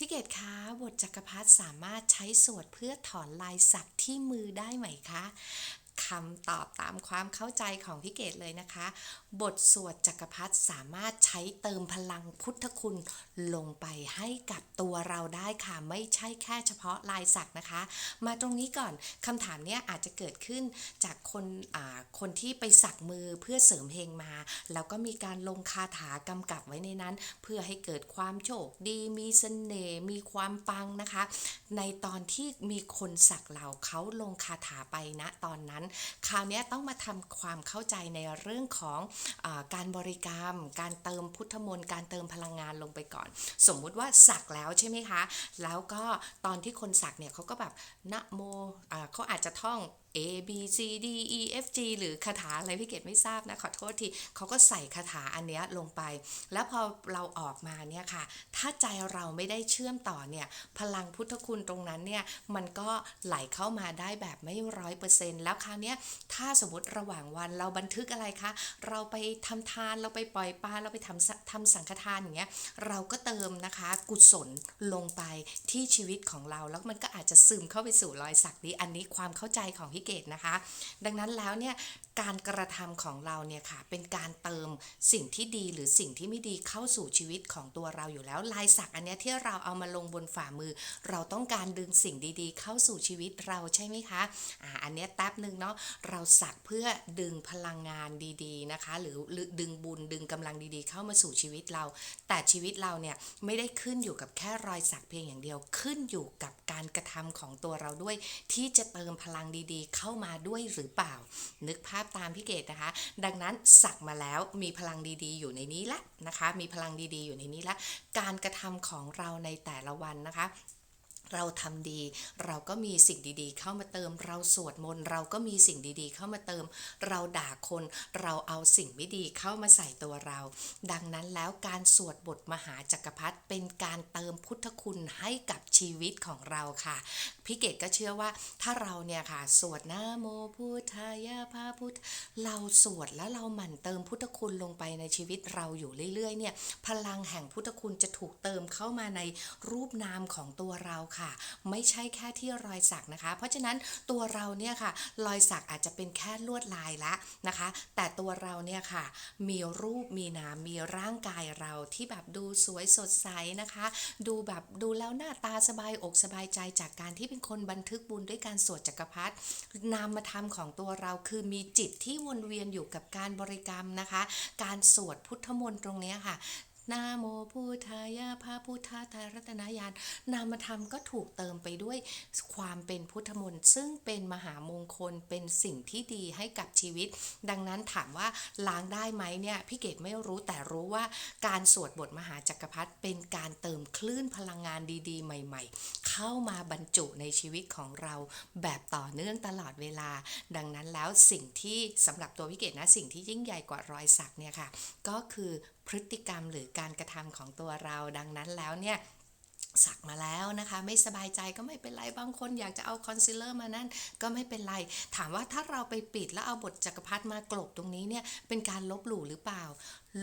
พี่เกดคะบทจักรพรรดิสามารถใช้สวดเพื่อถอนลายสักที่มือได้ไหมคะ คำตอบตามความเข้าใจของพี่เกดเลยนะคะ บทสวดจักรพรรดิสามารถใช้เติมพลังพุทธคุณลงไปให้กับตัวเราได้ค่ะ ไม่ใช่แค่เฉพาะลายสักนะคะ มาตรงนี้ก่อนคำถามเนี้ยอาจจะเกิดขึ้นจากคนอ่าคนที่ไปสักมือเพื่อเสริมเฮงมา แล้วก็มีการลงคาถากำกับไว้ในนั้น เพื่อให้เกิดความโชคดีมีเสน่ห์มีความปังนะคะ ในตอนที่มีคนสักเราเขาลงคาถาไปณตอนนั้นคราวนี้ต้องมาทำความเข้าใจในเรื่องของอการบริกรรม การเติมพุทธมนต์การเติมพลังงานลงไปก่อน สมมุติว่าสักแล้วใช่ไหมคะ แล้วก็ตอนที่คนสักเนี่ยเขาก็แบบนะโมเขาอาจจะท่อง A B C D E F G หรือคาถาอะไรพี่เกดไม่ทราบนะ ขอโทษทีเขาก็ใส่คาถาอันเนี้ยลงไป แล้วพอเราออกมาเนี่ยค่ะ ถ้าใจเราไม่ได้เชื่อมต่อเนี่ย พลังพุทธคุณตรงนั้นเนี่ย มันก็ไหลเข้ามาได้แบบไม่ร้อยเปอร์เซ็นต์แล้วคราวเนี้ยถ้าสมมติระหว่างวันเราบันทึกอะไรคะ เราไปทำทานเราไปปล่อยปลาเราไปทำทำสังฆทานอย่างเงี้ยเราก็เติมนะคะกุศลลงไปที่ชีวิตของเราแล้วมันก็อาจจะซึมเข้าไปสู่รอยสักนี้ อันนี้ความเข้าใจของพี่เกดนะคะ ดังนั้นแล้วเนี่ยการกระทำของเราเนี่ยค่ะเป็นการเติมสิ่งที่ดีหรือสิ่งที่ไม่ดีเข้าสู่ชีวิตของตัวเราอยู่แล้วลายสักอันเนี้ยที่เราเอามาลงบนฝ่ามือ เราต้องการดึงสิ่งดีๆ เข้าสู่ชีวิตเราใช่ไหมคะอ่าอันเนี้ยแป๊บหนึ่งเนาะเราสักเพื่อดึงพลังงานดีๆนะคะ หรือหรือดึงบุญดึงกำลังดีๆ เข้ามาสู่ชีวิตเรา แต่ชีวิตเราเนี่ยไม่ได้ขึ้นอยู่กับแค่รอยสักเพียงอย่างเดียวขึ้นอยู่กับการกระทำของตัวเราด้วย ที่จะเติมพลังดีๆเข้ามาด้วยหรือเปล่า นึกภาพตามพี่เกดนะคะ ดังนั้นสักมาแล้วมีพลังดีๆ อยู่ในนี้ละนะคะ มีพลังดีๆ อยู่ในนี้ละ การกระทำของเราในแต่ละวันนะคะ เราทำดี เราก็มีสิ่งดีๆ เข้ามาเติม เราสวดมนต์เราก็มีสิ่งดีๆ เข้ามาเติม เราด่าคน เราเอาสิ่งไม่ดีเข้ามาใส่ตัวเรา ดังนั้นแล้วการสวดบทมหาจักรพรรดิเป็นการเติมพุทธคุณให้กับชีวิตของเราค่ะพี่เกดก็เชื่อว่าถ้าเราเนี่ยค่ะ สวดนะโมพุทธายะพระพุทธ เราสวดแล้วเราหมั่นเติมพุทธคุณลงไปในชีวิตเราอยู่เรื่อยๆเนี่ยพลังแห่งพุทธคุณจะถูกเติมเข้ามาในรูปนามของตัวเราค่ะไม่ใช่แค่ที่รอยสักนะคะ เพราะฉะนั้นตัวเราเนี่ยค่ะรอยสักอาจจะเป็นแค่ลวดลายละนะคะ แต่ตัวเราเนี่ยค่ะมีรูปมีนามมีร่างกายเราที่แบบดูสวยสดใสนะคะ ดูแบบดูแล้วหน้าตาสบายอกสบายใจจากการที่เป็นคนบันทึกบุญด้วยการสวดจักรพรรดินามธรรมของตัวเราคือมีจิตที่วนเวียนอยู่กับการบริกรรมนะคะ การสวดพุทธมนต์ตรงนี้ค่ะ นาโมพุทธายะพระพุทธทารัตนายานนามธรรมก็ถูกเติมไปด้วยความเป็นพุทธมนต์ซึ่งเป็นมหามงคลเป็นสิ่งที่ดีให้กับชีวิต ดังนั้นถามว่าล้างได้ไหมเนี่ยพี่เกดไม่รู้แต่รู้ว่าการสวดบทมหาจักรพรรดิเป็นการเติมคลื่นพลังงานดีๆ ใหม่ ๆ เข้ามาบรรจุในชีวิตของเราแบบต่อเนื่องตลอดเวลา ดังนั้นแล้วสิ่งที่สำหรับตัวพี่เกดนะสิ่งที่ยิ่งใหญ่กว่ารอยสักเนี่ยค่ะก็คือ พฤติกรรมหรือการกระทำของตัวเราดังนั้นแล้วเนี่ยสักมาแล้วนะคะไม่สบายใจก็ไม่เป็นไรบางคนอยากจะเอาคอนซีลเลอร์มานั่นก็ไม่เป็นไร ถามว่าถ้าเราไปปิดแล้วเอาบทจักรพรรดิมากลบตรงนี้เนี่ยเป็นการลบหลู่หรือเปล่า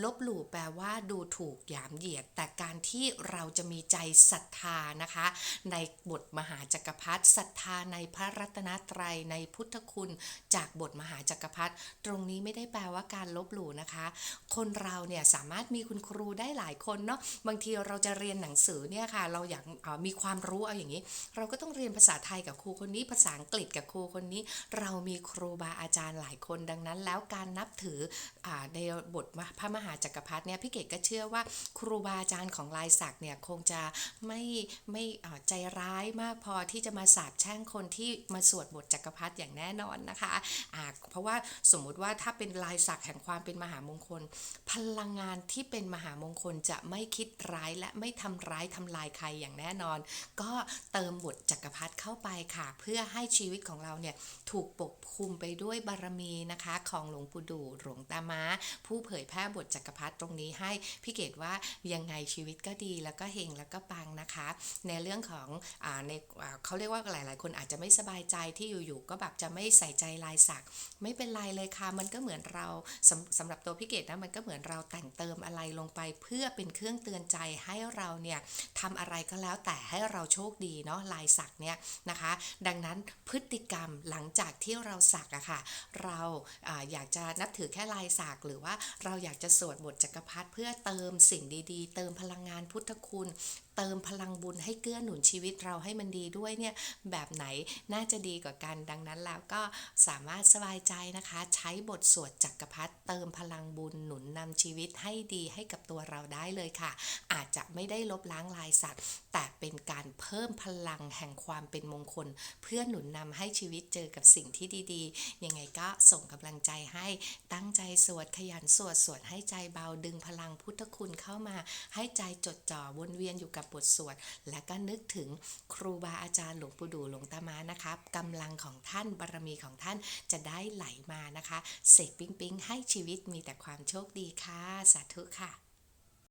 ลบหลู่แปลว่าดูถูกหยามเหยียด แต่การที่เราจะมีใจศรัทธานะคะ ในบทมหาจักรพรรดิศรัทธาในพระรัตนตรัยในพุทธคุณ จากบทมหาจักรพรรดิตรงนี้ไม่ได้แปลว่าการลบหลู่นะคะ คนเราเนี่ยสามารถมีคุณครูได้หลายคนเนาะบางทีเราจะเรียนหนังสือเนี่ยค่ะ เราอยากมีความรู้เอาอย่างนี้ เราก็ต้องเรียนภาษาไทยกับครูคนนี้ ภาษาอังกฤษกับครูคนนี้ เรามีครูบาอาจารย์หลายคนดังนั้น แล้วการนับถืออในบทพระมหาจักรพรรดิเนี่ยพี่เกดก็เชื่อว่าครูบาอาจารย์ของลายศักดิ์เนี่ยคงจะไม่ไม่ใจร้ายมากพอที่จะมาสาบแช่งคนที่มาสวดบทจักรพรรดิอย่างแน่นอนนะคะอ่าเพราะว่าสมมุติว่าถ้าเป็นลายศักดิ์แห่งความเป็นมหามงคล พลังงานที่เป็นมหามงคลจะไม่คิดร้ายและไม่ทำร้ายทำลายใครอย่างแน่นอน ก็เติมบทจักรพรรดิเข้าไปค่ะ เพื่อให้ชีวิตของเราเนี่ยถูกปกคลุมไปด้วยบารมีนะคะ ของหลวงปู่ดูหลวงตามา ผู้เผยแพร่บททจักรพรรดิตรงนี้ให้พี่เกดว่ายังไงชีวิตก็ดีแล้วก็เฮงแล้วก็ปังนะคะ ในเรื่องของอาในเขาเรียกว่าหลาย ๆ คนอาจจะไม่สบายใจที่อยู่ ๆ ก็แบบจะไม่ใส่ใจลายสัก ไม่เป็นไรเลยค่ะ มันก็เหมือนเราสำสำหรับตัวพี่เกดนะมันก็เหมือนเราแต่งเติมอะไรลงไป เพื่อเป็นเครื่องเตือนใจให้เราเนี่ยทำอะไรก็แล้วแต่ให้เราโชคดีเนาะลายสักเนี่ยนะคะ ดังนั้นพฤติกรรมหลังจากที่เราสักอะค่ะ เราอาอยากจะนับถือแค่ลายสักหรือว่าเราอยากจะสวดบทจักรพรรดิเพื่อเติมสิ่งดีๆ เติมพลังงานพุทธคุณ เติมพลังบุญให้เกื้อหนุนชีวิตเราให้มันดีด้วยเนี่ยแบบไหนน่าจะดีกว่ากัน ดังนั้นแล้วก็สามารถสบายใจนะคะ ใช้บทสวดจักรพรรดิเติมพลังบุญหนุนนำชีวิตให้ดีให้กับตัวเราได้เลยค่ะ อาจจะไม่ได้ลบล้างลายสัตว์ แต่เป็นการเพิ่มพลังแห่งความเป็นมงคล เพื่อหนุนนำให้ชีวิตเจอกับสิ่งที่ดีๆ ยังไงก็ส่งกำลังใจให้ตั้งใจสวดขยันสวดสวดให้ใจเบาดึงพลังพุทธคุณเข้ามา ให้ใจจดจ่อวนเวียนอยู่กับบทสวด และก็นึกถึงครูบาอาจารย์หลวงปู่ดูหลวงตามานะคะกำลังของท่านบารมีของท่านจะได้ไหลมานะคะ เสกปิ๊งปิ๊งให้ชีวิตมีแต่ความโชคดีค่ะ สาธุค่ะ